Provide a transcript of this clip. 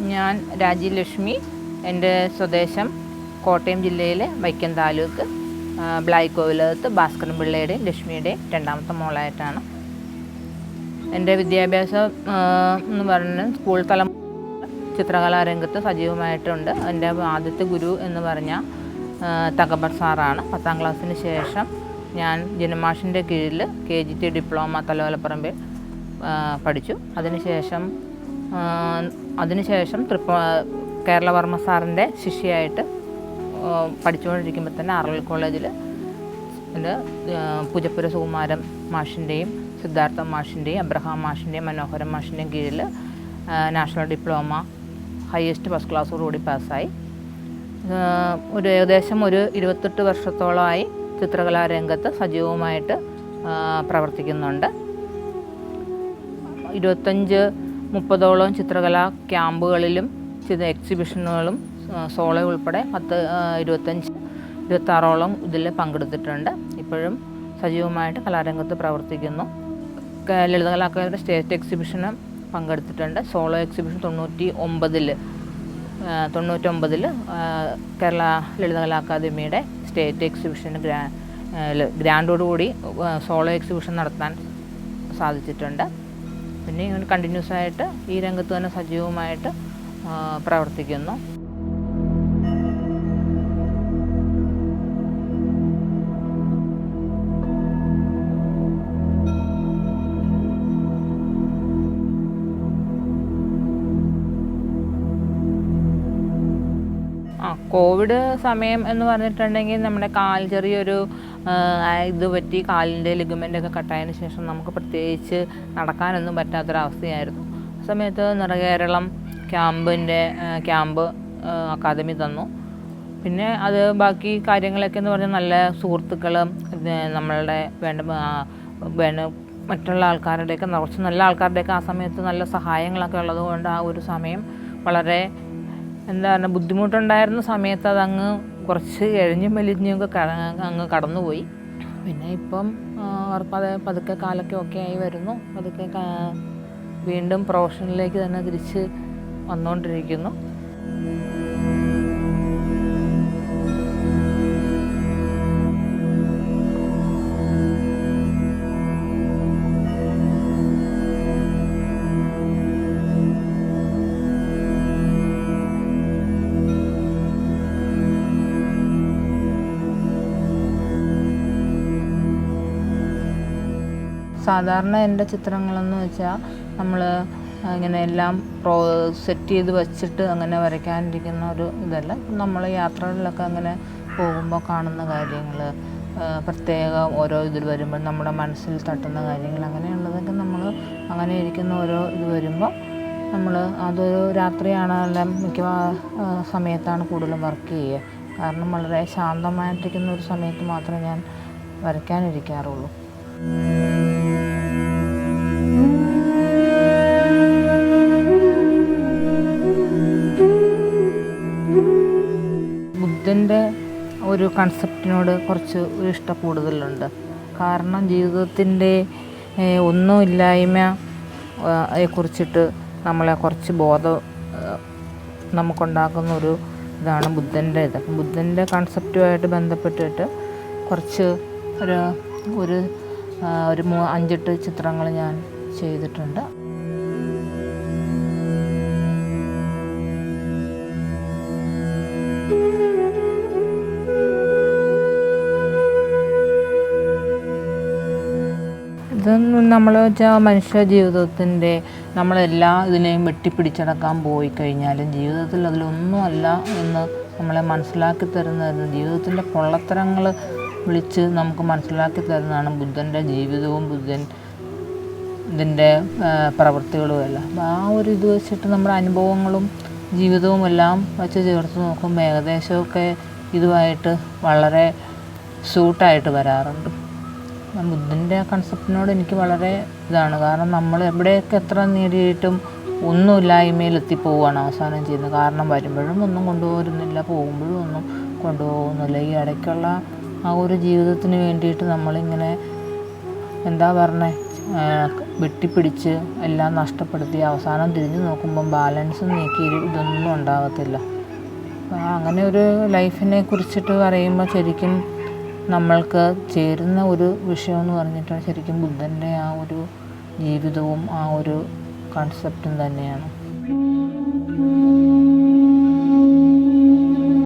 ഞാൻ രാജ്യലക്ഷ്മി എന്റെ സ്വദേശം കോട്ടയം ജില്ലയിലെ വൈക്കം താലൂക്ക് ബ്ലായ്ക്കോവിലകത്ത് ഭാസ്കരൻ പിള്ളയുടെയും ലക്ഷ്മിയുടെയും രണ്ടാമത്തെ മോളായിട്ടാണ്. എന്റെ വിദ്യാഭ്യാസം എന്ന് പറഞ്ഞാൽ സ്കൂൾ തലം ചിത്രകലാരംഗത്ത് സജീവമായിട്ടുണ്ട്. എന്റെ ആദ്യത്തെ ഗുരു എന്ന് പറഞ്ഞാൽ തകബർ സാറാണ്. പത്താം ക്ലാസ്സിന് ശേഷം ഞാൻ ജനമാഷിന്റെ കീഴിൽ കെ ജി ടി ഡിപ്ലോമ തലവലപ്പറമ്പിൽ പഠിച്ചു. അതിനുശേഷം അതിനുശേഷം തൃപ്പ കേരളവർമ്മ സാറിന്റെ ശിഷ്യയായിട്ട് പഠിച്ചുകൊണ്ടിരിക്കുമ്പോൾ തന്നെ ആറൽ കോളേജിൽ പൂജപ്പുര സുകുമാരൻ മാഷിന്റെയും സിദ്ധാർത്ഥ മാഷിന്റെയും അബ്രഹാം മാഷിന്റെയും മനോഹരൻ മാഷിന്റെയും കീഴിൽ നാഷണൽ ഡിപ്ലോമ ഹയസ്റ്റ് ഫസ്റ്റ് ക്ലാസ്സോടുകൂടി പാസ്സായി. ഒരു ഏകദേശം ഒരു ഇരുപത്തെട്ട് വർഷത്തോളമായി ചിത്രകലാരംഗത്ത് സജീവമായിട്ട് പ്രവർത്തിക്കുന്നുണ്ട്. ഇരുപത്തഞ്ച് മുപ്പതോളം ചിത്രകലാ ക്യാമ്പുകളിലും ചില എക്സിബിഷനുകളും സോള ഉൾപ്പെടെ പത്ത് ഇരുപത്തഞ്ച് ഇരുപത്താറോളം ഇതിൽ പങ്കെടുത്തിട്ടുണ്ട്. ഇപ്പോഴും സജീവമായിട്ട് കലാരംഗത്ത് പ്രവർത്തിക്കുന്നു. ലളിത കലാകാരുടെ സ്റ്റേറ്റ് എക്സിബിഷന് പങ്കെടുത്തിട്ടുണ്ട്. സോളോ എക്സിബിഷൻ തൊണ്ണൂറ്റി ഒമ്പതിൽ തൊണ്ണൂറ്റൊമ്പതിൽ കേരള ലളിത കലാ അക്കാദമിയുടെ സ്റ്റേറ്റ് എക്സിബിഷന് ഗ്രാ ഗ്രാൻഡോടുകൂടി സോളോ എക്സിബിഷൻ നടത്താൻ സാധിച്ചിട്ടുണ്ട്. പിന്നെ ഇങ്ങനെ കണ്ടിന്യൂസ് ആയിട്ട് ഈ രംഗത്ത് തന്നെ സജീവമായിട്ട് പ്രവർത്തിക്കുന്നു. കോവിഡ് സമയം എന്ന് പറഞ്ഞിട്ടുണ്ടെങ്കിൽ നമ്മുടെ കാൽ ചെറിയൊരു ഇത് പറ്റി കാലിന്റെ ലിഗമെന്റൊക്കെ കട്ടായതിനു ശേഷം നമുക്ക് പ്രത്യേകിച്ച് നടക്കാനൊന്നും പറ്റാത്തൊരവസ്ഥയായിരുന്നു. ആ സമയത്ത് നിറകേരളം ക്യാമ്പിന്റെ ക്യാമ്പ് അക്കാദമി തന്നു. പിന്നെ അത് ബാക്കി കാര്യങ്ങളൊക്കെ എന്ന് പറഞ്ഞാൽ നല്ല സുഹൃത്തുക്കളും ഇത് നമ്മളുടെ വേണ്ട വേണ്ട മറ്റുള്ള ആൾക്കാരുടെയൊക്കെ കുറച്ച് നല്ല ആൾക്കാരുടെയൊക്കെ ആ സമയത്ത് നല്ല സഹായങ്ങളൊക്കെ ഉള്ളതുകൊണ്ട് ആ ഒരു സമയം വളരെ എന്താ പറയുക ബുദ്ധിമുട്ടുണ്ടായിരുന്ന സമയത്ത് അതങ്ങ് കുറച്ച് എഴിഞ്ഞും വലിഞ്ഞും ഒക്കെ ക- അങ്ങ് കടന്നുപോയി. പിന്നെ ഇപ്പം പത പതുക്കെ കാലൊക്കെ ഒക്കെ ആയി വരുന്നു. പതുക്കെ വീണ്ടും പ്രൊഫഷനിലേക്ക് തന്നെ തിരിച്ച് വന്നുകൊണ്ടിരിക്കുന്നു സാധാരണ എന്റെ ചിത്രങ്ങളെന്ന് വെച്ചാൽ നമ്മൾ ഇങ്ങനെ എല്ലാം പ്രോ സെറ്റ് ചെയ്ത് വെച്ചിട്ട് അങ്ങനെ വരയ്ക്കാനിരിക്കുന്ന ഒരു ഇതല്ല. നമ്മൾ യാത്രകളിലൊക്കെ അങ്ങനെ പോകുമ്പോൾ കാണുന്ന കാര്യങ്ങൾ പ്രത്യേക ഓരോ ഇതിൽ വരുമ്പോൾ നമ്മുടെ മനസ്സിൽ തട്ടുന്ന കാര്യങ്ങൾ അങ്ങനെയുള്ളതൊക്കെ നമ്മൾ അങ്ങനെ ഇരിക്കുന്ന ഓരോ ഇത് വരുമ്പോൾ നമ്മൾ അതൊരു രാത്രിയാണെല്ലാം മിക്ക സമയത്താണ് കൂടുതലും വർക്ക് ചെയ്യുക. കാരണം വളരെ ശാന്തമായിട്ടിരിക്കുന്ന ഒരു സമയത്ത് മാത്രമേ ഞാൻ വരയ്ക്കാനിരിക്കാറുള്ളൂ. ബുദ്ധന്റെ ഒരു കൺസെപ്റ്റിനോട് കുറച്ച് ഒരു ഇഷ്ടം കൂടുതലുണ്ട്. കാരണം ജീവിതത്തിന്റെ ഒന്നും ഒന്നുമില്ലായ്മ കുറിച്ചിട്ട് നമ്മളെ കുറച്ച് ബോധം നമുക്കുണ്ടാക്കുന്ന ഒരു ഇതാണ് ബുദ്ധന്റെ ഇത്. ബുദ്ധന്റെ കൺസെപ്റ്റുമായിട്ട് ബന്ധപ്പെട്ടിട്ട് കുറച്ച് ഒരു ഒരു ഒരു അഞ്ചെട്ട് ചിത്രങ്ങൾ ഞാൻ ചെയ്തിട്ടുണ്ട്. ഇതൊന്നും നമ്മൾ വെച്ചാൽ മനുഷ്യ ജീവിതത്തിന്റെ നമ്മളെല്ലാ ഇതിനെയും വെട്ടിപ്പിടിച്ചടക്കാൻ പോയി കഴിഞ്ഞാലും ജീവിതത്തിൽ അതിലൊന്നുമല്ല എന്ന് നമ്മളെ മനസ്സിലാക്കി തരുന്നതായിരുന്നു. ജീവിതത്തിന്റെ പൊള്ളത്തരങ്ങൾ വിളിച്ച് നമുക്ക് മനസ്സിലാക്കി തരുന്നതാണ് ബുദ്ധന്റെ ജീവിതവും ബുദ്ധൻ ഇതിന്റെ പ്രവൃത്തികളും എല്ലാം. ആ ഒരു ഇത് വെച്ചിട്ട് നമ്മുടെ അനുഭവങ്ങളും ജീവിതവും എല്ലാം വെച്ച് ചേർത്ത് നോക്കുമ്പോൾ ഏകദേശമൊക്കെ ഇതുമായിട്ട് വളരെ സൂട്ടായിട്ട് വരാറുണ്ട്. ബുദ്ധന്റെ കൺസെപ്റ്റിനോട് എനിക്ക് വളരെ ഇതാണ്. കാരണം നമ്മൾ എവിടെയൊക്കെ എത്ര നേടിയിട്ടും ഒന്നുമില്ലായ്മയിൽ എത്തിപ്പോവുകയാണ് അവസാനം ചെയ്യുന്നത്. കാരണം വരുമ്പോഴും ഒന്നും കൊണ്ടുപോകുന്നില്ല പോകുമ്പോഴും ഒന്നും കൊണ്ടുപോകുന്നില്ല. ഈ ഇടയ്ക്കുള്ള ആ ഒരു ജീവിതത്തിന് വേണ്ടിയിട്ട് നമ്മളിങ്ങനെ എന്താ പറഞ്ഞേ വെട്ടിപ്പിടിച്ച് എല്ലാം നഷ്ടപ്പെടുത്തി അവസാനം തിരിഞ്ഞു നോക്കുമ്പം ബാലൻസ് നീക്കി ഇതൊന്നും ഉണ്ടാകത്തില്ല അങ്ങനെ ഒരു ലൈഫിനെ കുറിച്ചിട്ട് പറയുമ്പോൾ ശരിക്കും നമ്മൾക്ക് ചേരുന്ന ഒരു വിഷയം എന്ന് പറഞ്ഞിട്ട് ശരിക്കും ബുദ്ധന്റെ ആ ഒരു ജീവിതവും ആ ഒരു കൺസെപ്റ്റും തന്നെയാണ്.